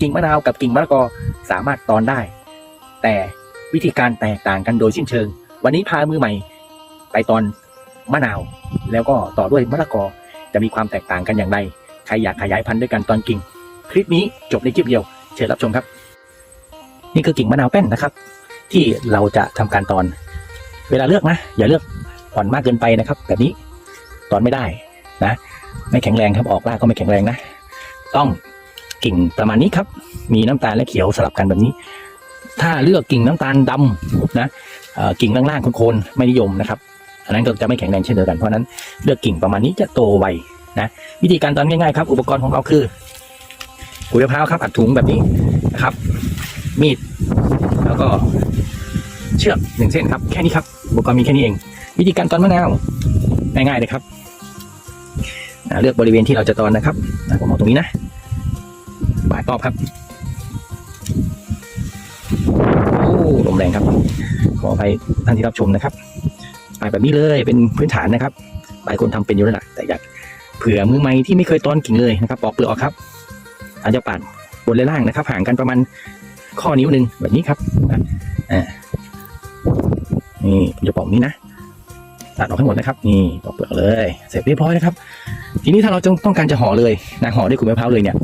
กิ่งมะนาวกับกิ่งมะละกอสามารถตอนได้ แต่วิธีการแตกต่างกันโดยสิ้นเชิง วันนี้พามือใหม่ ไปตอนมะนาว แล้วก็ต่อด้วยมะละกอจะมีความแตกต่างกันอย่างไรใครอยากขยายพันธุ์ด้วยกันตอนกิ่ง คลิปนี้จบในคลิปเดียว เชิญรับชมครับ นี่คือกิ่งมะนาวแป้นนะครับ ที่เราจะทำการตอน เวลาเลือกนะ อย่าเลือกอ่อนมากเกินไปนะครับ แบบนี้ตอนไม่ได้นะ ไม่แข็งแรงครับออกรากก็ไม่แข็งแรงนะ ต้อง กิ่งประมาณนี้ครับ มีน้ำตาลและเขียวสลับกันแบบนี้ ถ้าเลือกกิ่งน้ำตาลดำนะกิ่งล่างๆโคนๆไม่นิยมนะครับอันนั้นก็จะไม่แข็งแรงเช่นเดียวกันเพราะนั้นเลือกกิ่งประมาณนี้จะโตไวนะวิธีการตอนง่ายๆครับ อุปกรณ์ของเราคือขุยมะพร้าวครับอัดถุงแบบนี้นะครับ มีดแล้วก็เชือกหนึ่งเส้นครับ แค่นี้ครับอุปกรณ์มีแค่นี้เอง วิธีการตอนมะนาวง่ายๆเลยครับเลือกบริเวณที่เราจะตอนนะครับผมเอาตรงนี้นะาดรอบครับ โอ้ลมแรงครับ ขออภัยท่านที่รับชมนะครับปแบบนี้เลยเป็นพื้นฐานนะครับ หลายคนทำเป็นอยู่แล้วละแต่อยากเผื่อมือใหม่ที่ไม่เคยตอนกิ่งเลยนะครับปอกเปลือกออกครับอาจจะปาดบนและล่างนะครับ ห่างกันประมาณข้อนิ้วหนึ่งแบบนี้ครับนะอ่านี่จะปอกนี้นะ ตัดออกให้หมดนะครับ นี่ปอกเปลือกเลย เสร็จเรียบร้อยนะครับ ทีนี้ถ้าเราต้องการจะห่อเลยนะห่อด้วยขุยมะพร้าวเลยเนี่ย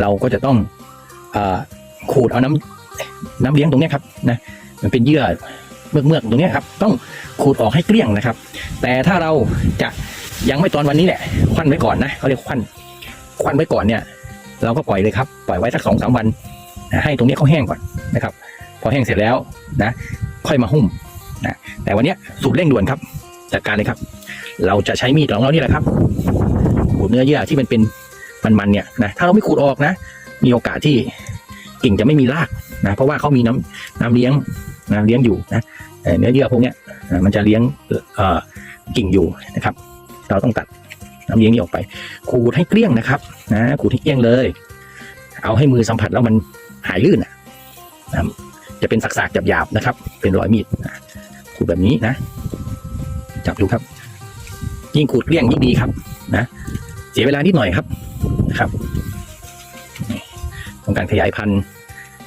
เราก็จะต้องอขูดเอาน้ำน้ำเลี้ยงตรงนี้ครับนะ มันเป็นเยื่อเมือกเมือกตรงนี้ครับ ต้องขูดออกให้เกลี้ยงนะครับ แต่ถ้าเราจะยังไม่ตอนวันนี้แหละควันไว้ก่อนนะเขาเรียกควันควันไว้ก่อนเนี่ย เราก็ปล่อยเลยครับ ปล่อยไว้สักสองสามวันนะให้ตรงนี้เขาแห้งก่อนนะครับ พอแห้งเสร็จแล้วนะ ค่อยมาหุ้มนะแต่วันนี้สูตรเร่งด่วนครับ จัดการเลยครับ เราจะใช้มีดของเรานี่แหละครับขูดเนื้อเยื่อที่มันเป็นมันๆเนี่ยนะถ้าเราไม่ขูดออกนะ มีโอกาสที่กิ่งจะไม่มีรากนะเพราะว่าเขามีน้ำน้ำเลี้ยงน้ำเลี้ยงอยู่นะเนื้อเยื่อพวกเนี้ยมันจะเลี้ยงเอ่อกิ่งอยู่นะครับ เราต้องตัดน้ำเลี้ยงนี้ออกไป ขูดให้เกลี้ยงนะครับนะขูดให้เกลี้ยงเลย เอาให้มือสัมผัสแล้วมันหายลื่นนะจะเป็นสักๆหยาบๆนะครับ เป็นรอยมีดขูดแบบนี้นะ จับดูครับ ยิ่งขูดเกลี้ยงยิ่งดีครับนะเสียเวลานิดหน่อยครับนะครับนี่ต้องการขยายพันธุ์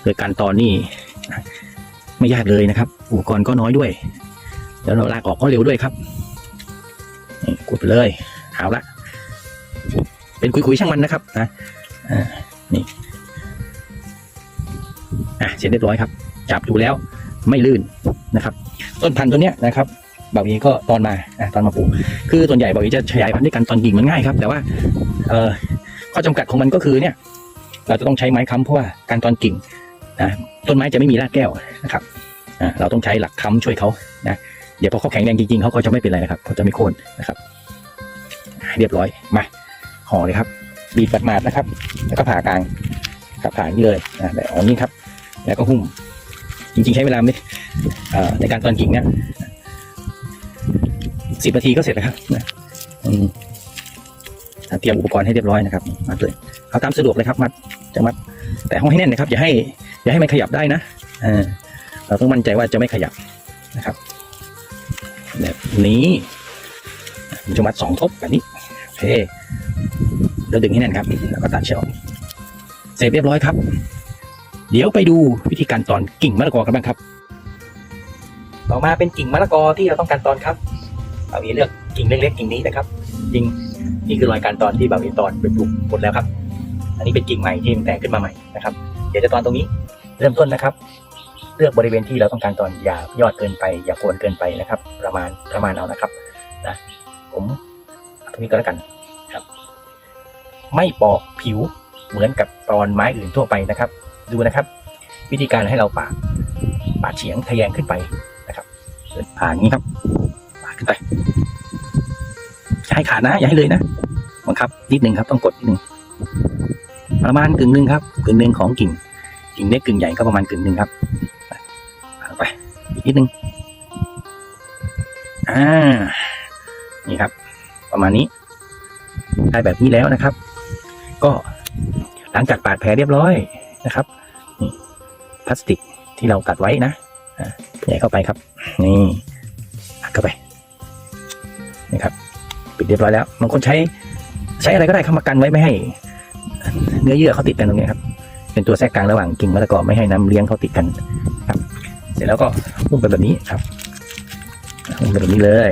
โดยการตอนนี่ไม่ยากเลยนะครับ อุปกรณ์ก็น้อยด้วย แล้วเราลากออกก็เร็วด้วยครับขูดไปเลยเอาละเป็นคุยๆช่างมันนะครับนะนี่อะเสร็จเรียบร้อยครับ จับดูแล้วไม่ลื่นนะครับ ต้นพันธุ์ตัวเนี้ยนะครับ บางทีก็ตอนมาตอนมาปลูกคือส่วนใหญ่บางทีจะขยายพันธุ์ด้วยกันตอนกิ่งมันง่ายครับ แต่ว่าเออข้อจำกัดของมันก็คือเนี่ย เราจะต้องใช้ไม้ค้ำเพราะว่าการตอนกิ่งนะต้นไม้จะไม่มีรากแก้วนะครับเราต้องใช้หลักค้ำช่วยเขานะเดี๋ยวพอเขาแข็งแรงจริงๆเขาก็จะไม่เป็นไรนะครับเขาจะไม่โค่นนะครับ เรียบร้อยมาห่อเลยครับบีบกัดมาดนะครับ แล้วก็ผ่ากลางครับผ่าอย่างนี้เลยอ่าแบบอนี้ครับ แล้วก็หุ้มจริงๆใช้เวลาไม่ในการตอนกิ่งเนี่ย สิบนาทีก็เสร็จแล้วครับนะเตรียมอุปกรณ์ให้เรียบร้อยนะครับมัดเลยเอาตามสะดวกเลยครับมัดจะมัด แต่ห้องให้แน่นนะครับอย่าให้อย่าให้มันขยับได้นะอ่าเราต้องมั่นใจว่าจะไม่ขยับนะครับ แบบนี้ผมจะมัดสองทบแบบนี้โอเคแล้วดึงให้แน่นครับ แล้วก็ตัดเชือกออกเสร็จเรียบร้อยครับ เดี๋ยวไปดูวิธีการตอนกิ่งมะละกอกันบ้างครับ ต่อมาเป็นกิ่งมะละกอที่เราต้องการตอนครับ บาวีเลือกกิ่งเล็กๆกิ่งนี้นะครับจริงนี่คือรอยการตอนที่บาวีตอนไปปลูกหมดแล้วครับ อันนี้เป็นกิ่งใหม่ที่มันแตกขึ้นมาใหม่นะครับ เดี๋ยวจะตอนตรงนี้เริ่มต้นนะครับ เลือกบริเวณที่เราต้องการตอนอย่ายอดเกินไป อย่าโคนเกินไปนะครับ ประมาณประมาณเอานะครับนะผมตรงนี้ก็แล้วกันครับ ไม่ปอกผิวเหมือนกับตอนไม้อื่นทั่วไปนะครับ ดูนะครับ วิธีการให้เราปาดปาดเฉียงทะแยงขึ้นไปนะครับผ่าอย่างนี้ครับ ไปอย่าให้ขาดนะ อย่าให้เลยนะบังคับ นิดนึงครับ ต้องกดนิดนึงประมาณกึ่งหนึ่งครับกึ่งหนึ่งของกิ่ง กิ่งเล็กกึ่งใหญ่ก็ประมาณกึ่งหนึ่งครับไปอีกนิดนึงอ่านี่ครับ ประมาณนี้ ได้แบบนี้แล้วนะครับ ก็หลังจากปาดแผลเรียบร้อยนะครับนี่พลาสติกที่เราตัดไว้นะใหญ่เข้าไปครับ นี่ นี่ครับปิดเรียบร้อยแล้วบางคนใช้ใช้อะไรก็ได้เข้ามากันไว้ไม่ให้ เนื้อเยื่อเขาติดกันตรงนี้ครับเป็นตัวแทรกกลางระหว่างกิ่งมะละกอไม่ให้น้ำเลี้ยงเขาติดกันครับ เสร็จแล้วก็หุ้มไปแบบนี้ครับหุ้มไปแบบนี้เลย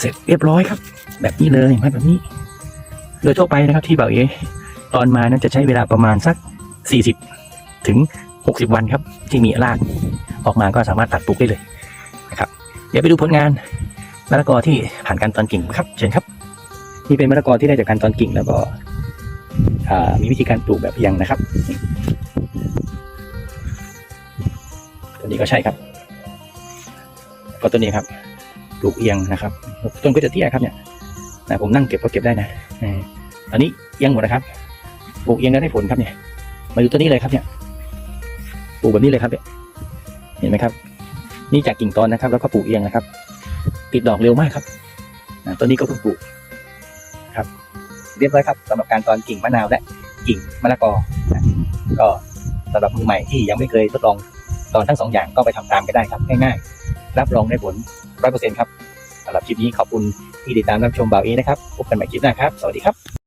เสร็จเรียบร้อยครับ แบบนี้เลยไม้แบบนี้ โดยทั่วไปนะครับที่เบาเอตอนมานั้นจะใช้เวลาประมาณสัก 40 ถึง 60 วันครับ ที่มีรากออกมาก็สามารถตัดปลูกได้เลยนะครับ เดี๋ยวไปดูผลงานมะละกอที่ผ่านการตอนกิ่งครับเชิญครับนี่เป็นมะละกอที่ได้จากการตอนกิ่งแล้วก็มีวิธีการปลูกแบบเอียงนะครับตัวนี้ก็ใช่ครับ ก็ตัวนี้ครับ ปลูกเอียงนะครับต้นก็จะเตี้ยครับเนี่ยนะผมนั่งเก็บก็เก็บได้นะ ออตอนนี้เอียงหมดนะครับปลูกเอียงแล้วได้ผลครับเนี่ย มาดูตัวนี้เลยครับเนี่ยปลูกแบบนี้เลยครับเนี่ยเห็นไหมครับ นี่จากกิ่งตอนนะครับ แล้วก็ปลูกเอียงนะครับ ติดดอกเร็วมากครับตัวนี้ก็เพิ่งปลูกครับ เรียบร้อยครับสำหรับการตอนกิ่งมะนาวและกิ่งมะละกอนะก็สำหรับมือใหม่ที่ยังไม่เคยทดลองตอนทั้งสองอย่างก็ไปทำตามกันได้ครับง่ายๆรับรองได้ผลร้อยเปอร์เซ็นต์ครับสำหรับคลิปนี้ขอบคุณที่ติดตามรับชมบ่าวเอนะครับพบกันใหม่คลิปหน้าครับ สวัสดีครับ